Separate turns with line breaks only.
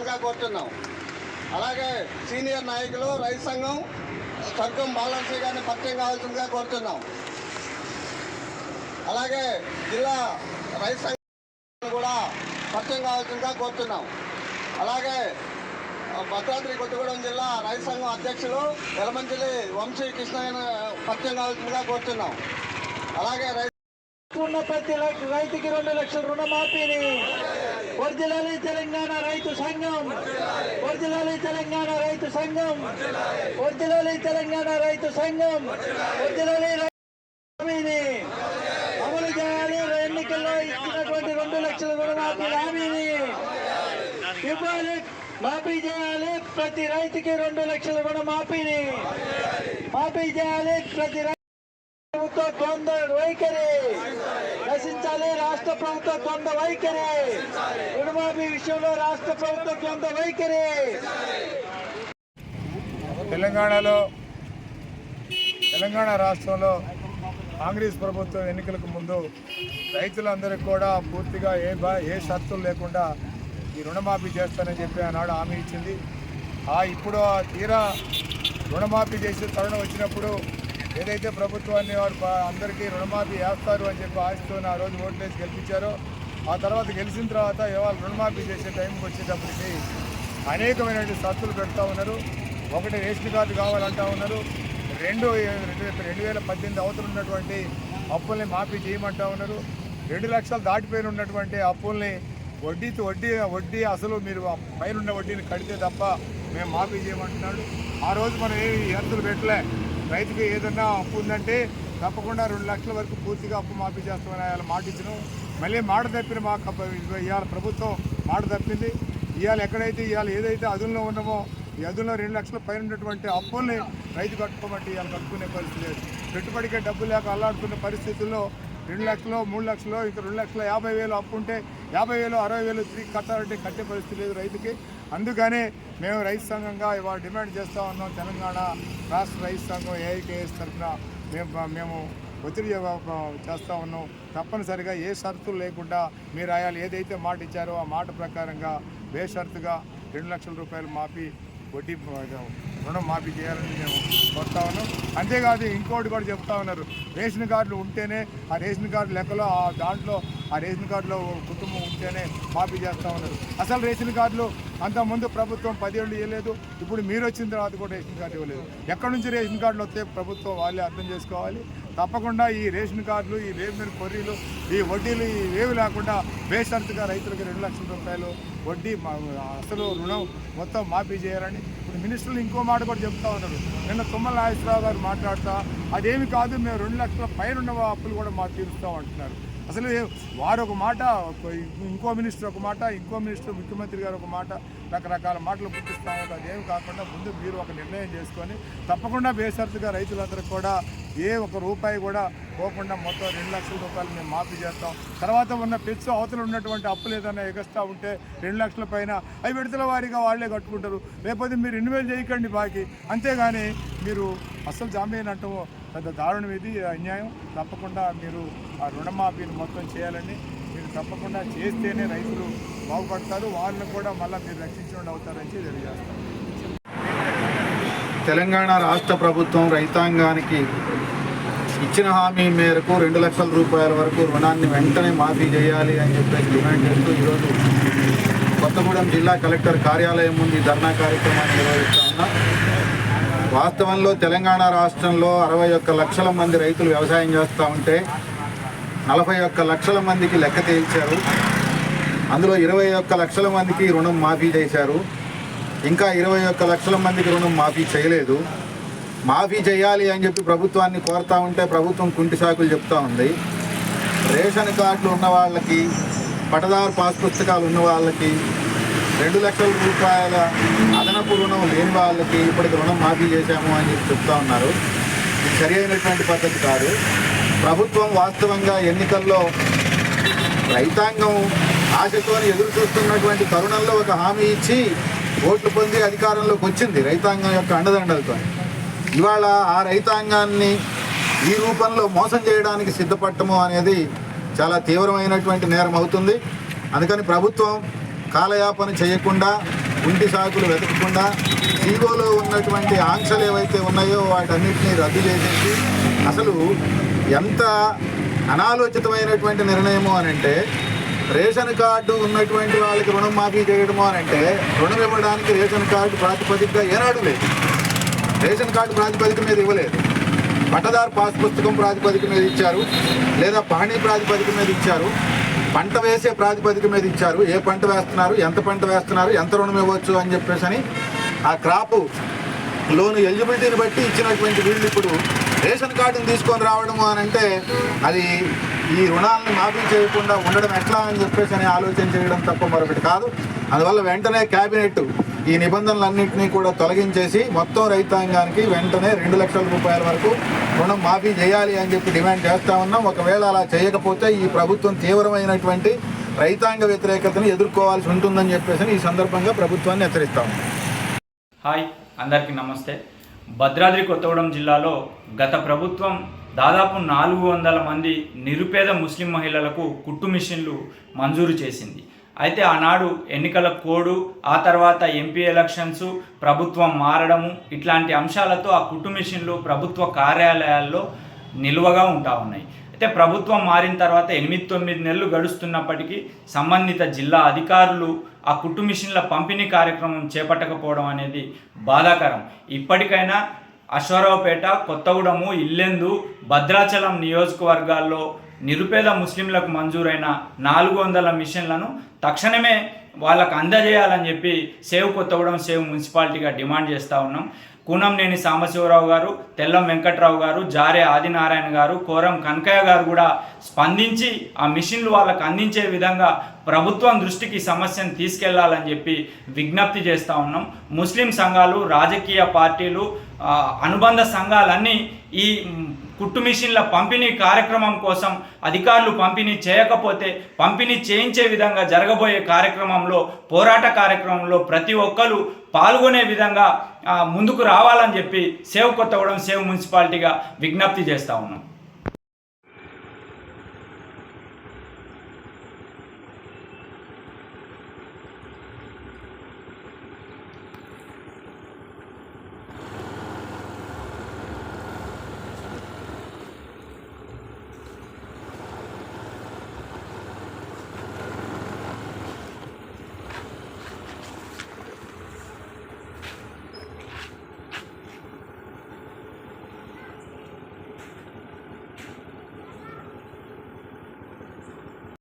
కావాల్సిందిగా కోరుతున్నాం. అలాగే సీనియర్ నాయకులు రైతు సంఘం సర్గం బాలన్సీ గారిని పరిచయం కావాల్సిందిగా కోరుతున్నాం. అలాగే జిల్లా రైతు సంఘం కూడా పరిచయం కావాల్సిందిగా కోరుతున్నాం. అలాగే భద్రాద్రి కొత్తగూడెం జిల్లా రైతు సంఘం అధ్యక్షులు ఎలమంచిలి వంశీ కృష్ణ పరిచయం కావాల్సిందిగా కోరుతున్నాం. అలాగే రైతు
ఉన్న ప్రతి రైతుకి రెండు లక్షల రుణమాఫీని వర్జిలాలి తెలంగాణ రైతు సంఘం. వర్జిలాలి తెలంగాణ రైతు సంఘం. వర్జిలాలి తెలంగాణ రైతు సంఘం. వర్జిలాలి రైతు అమలు చేయాలి. ఎన్నికల్లో ఇచ్చినటువంటి రెండు లక్షల రుణమాఫీ హామీని ఇవ్వాలి. మాఫీ చేయాలి. ప్రతి రైతుకి రెండు లక్షల రుణమాఫీని. మాఫీ చేయాలి. ప్రతి రైతు ప్రభుత్వ ద్వంద్వ వైఖరి. రాష్ట్ర ప్రభుత్వ ద్వంద్వ వైఖరి. రుణమాఫీ విషయంలో రాష్ట్ర ప్రభుత్వ ద్వంద్వ వైఖరి.
తెలంగాణలో తెలంగాణ రాష్ట్రంలో కాంగ్రెస్ ప్రభుత్వం ఎన్నికలకు ముందు రైతులందరికీ కూడా పూర్తిగా ఏ బా ఏ షరతులు లేకుండా ఈ రుణమాఫీ చేస్తానని చెప్పి ఆనాడు హామీ ఇచ్చింది. ఆ ఇప్పుడు ఆ తీరా రుణమాఫీ చేసే తరుణం వచ్చినప్పుడు ఏదైతే ప్రభుత్వాన్ని వారు అందరికీ రుణమాఫీ వేస్తారు అని చెప్పి ఆశతో ఆ రోజు ఓట్లు వేసి గెలిపించారో ఆ తర్వాత గెలిచిన తర్వాత ఇవాళ రుణమాఫీ చేసే టైంకి వచ్చేటప్పటికి అనేకమైనటువంటి సత్తులు పెడతా ఉన్నారు. ఒకటి రేషన్ కార్డు కావాలంటా ఉన్నారు. రెండు రెండు వేల పద్దెనిమిది అవతల ఉన్నటువంటి అప్పుల్ని మాఫీ చేయమంటా ఉన్నారు. రెండు లక్షలు దాటిపోయిన ఉన్నటువంటి అప్పుల్ని వడ్డీతో వడ్డీ వడ్డీ అసలు మీరు పైన ఉన్న వడ్డీని కడితే తప్ప మేము మాఫీ చేయమంటున్నాడు. ఆ రోజు మనం ఏమి ఎత్తులు పెట్టలే. రైతుకి ఏదన్నా అప్పు ఉందంటే తప్పకుండా రెండు లక్షల వరకు పూర్తిగా అప్పు మాఫీ చేస్తామని ఆయన మాట ఇచ్చినాం. మళ్ళీ మాట తప్పిన మాకు ఇవాళ ప్రభుత్వం మాట తప్పింది. ఇవాళ ఎక్కడైతే ఇవాళ ఏదైతే అదుల్లో ఉన్నామో ఈ అదుల్లో రెండు లక్షల పైన ఉన్నటువంటి అప్పుల్ని రైతు కట్టుకోమంటే ఇవాళ కట్టుకునే పరిస్థితి లేదు. పెట్టుబడికే డబ్బు లేక అల్లాడుతున్న పరిస్థితుల్లో రెండు లక్షలు మూడు లక్షలు ఇంకా రెండు లక్షల యాభై వేలు అప్పు ఉంటే యాభై వేలు అరవై వేలు తిరిగి కట్టాలంటే కట్టే పరిస్థితి లేదు రైతుకి. అందుకనే మేము రైతు సంఘంగా ఇవాళ డిమాండ్ చేస్తూ ఉన్నాం తెలంగాణ రాష్ట్ర రైతు సంఘం ఏఐకేఎస్ తరఫున. మేము మేము ఒత్తిడి చేస్తూ ఉన్నాం. తప్పనిసరిగా ఏ షరతులు లేకుండా మీరు ఆయాలు ఏదైతే మాట ఇచ్చారో ఆ మాట ప్రకారంగా బేషరతుగా రెండు లక్షల రూపాయలు మాఫీ వడ్డీ రుణం మాఫీ చేయాలని మేము కోరుతా ఉన్నాం. అంతేకాదు ఇంకోటి కూడా చెప్తా ఉన్నారు. రేషన్ కార్డులు ఉంటేనే ఆ రేషన్ కార్డు లెక్కలో ఆ దాంట్లో ఆ రేషన్ కార్డులో కుటుంబం ఉంటేనే మాఫీ చేస్తూ ఉన్నారు. అసలు రేషన్ కార్డులు అంతకుముందు ప్రభుత్వం పదేళ్ళు ఇవ్వలేదు. ఇప్పుడు మీరు వచ్చిన తర్వాత కూడా రేషన్ కార్డు ఇవ్వలేదు. ఎక్కడి నుంచి రేషన్ కార్డులు వస్తే ప్రభుత్వం వాళ్ళే అర్థం చేసుకోవాలి. తప్పకుండా ఈ రేషన్ కార్డులు ఈ రేషన్ కొర్రీలు ఈ వడ్డీలు ఇవేవి లేకుండా బేషరతుగా రైతులకు రెండు లక్షల రూపాయలు వడ్డీ మా- అసలు రుణం మొత్తం మాఫీ చేయాలని ఇప్పుడు మినిస్టర్లు ఇంకో మాట కూడా చెప్తా ఉన్నారు. నిన్న తుమ్మల నాగేశ్వరరావు గారు మాట్లాడుతా అదేమి కాదు మేము రెండు లక్షల పైన ఉన్న అప్పులు కూడా మాకు తీరుస్తాం అంటున్నారు. అసలు వారు ఒక మాట ఇంకో మినిస్టర్ ఒక మాట ఇంకో మినిస్టర్ ముఖ్యమంత్రి గారు ఒక మాట రకరకాల మాటలు పుట్టిస్తా ఉంటారు అదేమి కాకుండా ముందు మీరు ఒక నిర్ణయం చేసుకొని తప్పకుండా బేసరతుగా రైతులందరికీ కూడా ఏ ఒక రూపాయి కూడా పోకుండా మొత్తం రెండు లక్షల రూపాయలు మేము మాఫీ చేస్తాం. తర్వాత ఉన్న పెచ్చు అవతల ఉన్నటువంటి అప్పులు ఏదైనా ఎగస్తా ఉంటే రెండు లక్షల పైన అవి విడతల వారీగా వాళ్ళే కట్టుకుంటారు. లేకపోతే మీరు ఇన్వెస్ట్ చేయకండి బాకీ. అంతేగాని మీరు అసలు జామీన్ అంటాం పెద్ద దారుణం ఇది అన్యాయం. తప్పకుండా మీరు ఆ రుణమాఫీని మొత్తం చేయాలని మీరు తప్పకుండా చేస్తేనే రైతులు బాగుపడతారు. వాళ్ళని కూడా మళ్ళీ మీరు రక్షించకుండా అవుతారని తెలియజేస్తారు
తెలంగాణ రాష్ట్ర ప్రభుత్వం రైతాంగానికి ఇచ్చిన హామీ మేరకు రెండు లక్షల రూపాయల వరకు రుణాన్ని వెంటనే మాఫీ చేయాలి అని చెప్పేసి డిమాండ్ చేస్తూ ఈరోజు కొత్తగూడెం జిల్లా కలెక్టర్ కార్యాలయం ముందు ధర్నా కార్యక్రమాన్ని నిర్వహిస్తా ఉన్నాం. వాస్తవంలో తెలంగాణ రాష్ట్రంలో అరవై ఒక్క లక్షల మంది రైతులు వ్యవసాయం చేస్తూ ఉంటే నలభై ఒక్క లక్షల మందికి లెక్క తేల్చారు అందులో ఇరవై ఒక్క లక్షల మందికి రుణం మాఫీ చేశారు. ఇంకా ఇరవై ఒక్క లక్షల మందికి రుణం మాఫీ చేయలేదు. మాఫీ చేయాలి అని చెప్పి ప్రభుత్వాన్ని కోరుతూ ఉంటే ప్రభుత్వం కుంటి సాకులు చెప్తా ఉంది. రేషన్ కార్డులు ఉన్న వాళ్ళకి పటదారు పాస్ పుస్తకాలు ఉన్న వాళ్ళకి రెండు లక్షల రూపాయల అదనపు రుణం లేని వాళ్ళకి ఇప్పటికి రుణం మాఫీ చేశాము అని చెప్పి చెప్తా ఉన్నారు. ఇది సరి అయినటువంటి పద్ధతి కాదు. ప్రభుత్వం వాస్తవంగా ఎన్నికల్లో రైతాంగం ఆశతో ఎదురు చూస్తున్నటువంటి తరుణంలో ఒక హామీ ఇచ్చి ఓట్లు పొంది అధికారంలోకి వచ్చింది రైతాంగం యొక్క అండదండలతో ఇవాళ ఆ రైతాంగాన్ని ఈ రూపంలో మోసం చేయడానికి సిద్ధపడటము అనేది చాలా తీవ్రమైనటువంటి నేరం అవుతుంది. అందుకని ప్రభుత్వం కాలయాపన చేయకుండా ఉంటి సాకులు వెతకకుండా సీఓలో ఉన్నటువంటి ఆంక్షలు ఏవైతే ఉన్నాయో వాటన్నిటిని రద్దు చేసేసి అసలు ఎంత అనాలోచితమైనటువంటి నిర్ణయము అనంటే అంటే రేషన్ కార్డు ఉన్నటువంటి వాళ్ళకి రుణం మాఫీ చేయడము అనంటే అంటే రుణం ఇవ్వడానికి రేషన్ కార్డు ప్రాతిపదికగా ఏనాడు లేదు. రేషన్ కార్డు ప్రాతిపదిక మీద ఇవ్వలేదు. పట్టదారు పాస్ పుస్తకం ప్రాతిపదిక మీద ఇచ్చారు. లేదా పహణీ ప్రాతిపదిక మీద ఇచ్చారు. పంట వేసే ప్రాతిపదిక మీద ఇచ్చారు. ఏ పంట వేస్తున్నారు? ఎంత పంట వేస్తున్నారు? ఎంత రుణం ఇవ్వచ్చు అని చెప్పేసి అని ఆ క్రాపు లోన్ ఎలిజిబిలిటీని బట్టి ఇచ్చినటువంటి వీళ్ళు ఇప్పుడు రేషన్ కార్డుని తీసుకొని రావడము అని అంటే అది ఈ రుణాలను మాఫీ చేయకుండా ఉండడం ఎట్లా అని చెప్పేసి అని ఆలోచన చేయడం తప్ప మరొకటి కాదు. అందువల్ల వెంటనే క్యాబినెట్ ఈ నిబంధనలన్నింటినీ కూడా తొలగించేసి మొత్తం రైతాంగానికి వెంటనే రెండు లక్షల రూపాయల వరకు రుణం మాఫీ చేయాలి అని చెప్పి డిమాండ్ చేస్తా ఉన్నాం. ఒకవేళ అలా చేయకపోతే ఈ ప్రభుత్వం తీవ్రమైనటువంటి రైతాంగ వ్యతిరేకతను ఎదుర్కోవాల్సి ఉంటుందని చెప్పేసి ఈ సందర్భంగా ప్రభుత్వాన్ని హెచ్చరిస్తాం
హాయ్ అందరికీ నమస్తే. భద్రాద్రి కొత్తగూడెం జిల్లాలో గత ప్రభుత్వం దాదాపు నాలుగు వందల మంది నిరుపేద ముస్లిం మహిళలకు కుట్టు మిషన్లు మంజూరు చేసింది. అయితే ఆనాడు ఎన్నికల కోడు ఆ తర్వాత ఎంపీ ఎలక్షన్స్ ప్రభుత్వం మారడము ఇట్లాంటి అంశాలతో ఆ కుట్టుమిషన్లు ప్రభుత్వ కార్యాలయాల్లో నిల్వగా ఉంటా ఉన్నాయి. అయితే ప్రభుత్వం మారిన తర్వాత ఎనిమిది తొమ్మిది నెలలు గడుస్తున్నప్పటికీ సంబంధిత జిల్లా అధికారులు ఆ కుట్టుమిషన్ల పంపిణీ కార్యక్రమం చేపట్టకపోవడం అనేది బాధాకరం. ఇప్పటికైనా అశ్వరావుపేట కొత్తగూడెము ఇల్లెందు భద్రాచలం నియోజకవర్గాల్లో నిరుపేద ముస్లింలకు మంజూరైన నాలుగు వందల మిషన్లను తక్షణమే వాళ్ళకు అందజేయాలని చెప్పి సేవ్ కొత్తగూడెం సేవ్ మున్సిపాలిటీగా డిమాండ్ చేస్తూ ఉన్నాం. కూనంనేని సాంబశివరావు గారు తెల్లం వెంకట్రావు గారు జారే ఆదినారాయణ గారు కోరం కనకయ్య గారు కూడా స్పందించి ఆ మిషన్లు వాళ్ళకు అందించే విధంగా ప్రభుత్వం దృష్టికి సమస్యను తీసుకెళ్ళాలని చెప్పి విజ్ఞప్తి చేస్తూ ఉన్నాం. ముస్లిం సంఘాలు రాజకీయ పార్టీలు అనుబంధ సంఘాలన్నీ ఈ కుట్టు మిషన్ల పంపిణీ కార్యక్రమం కోసం అధికారులు పంపిణీ చేయకపోతే పంపిణీ చేయించే విధంగా జరగబోయే కార్యక్రమంలో పోరాట కార్యక్రమంలో ప్రతి ఒక్కరు పాల్గొనే విధంగా ముందుకు రావాలని చెప్పి సేవ్ కొత్తగూడెం సేవ్ మున్సిపాలిటీగా విజ్ఞప్తి చేస్తూ ఉన్నాం.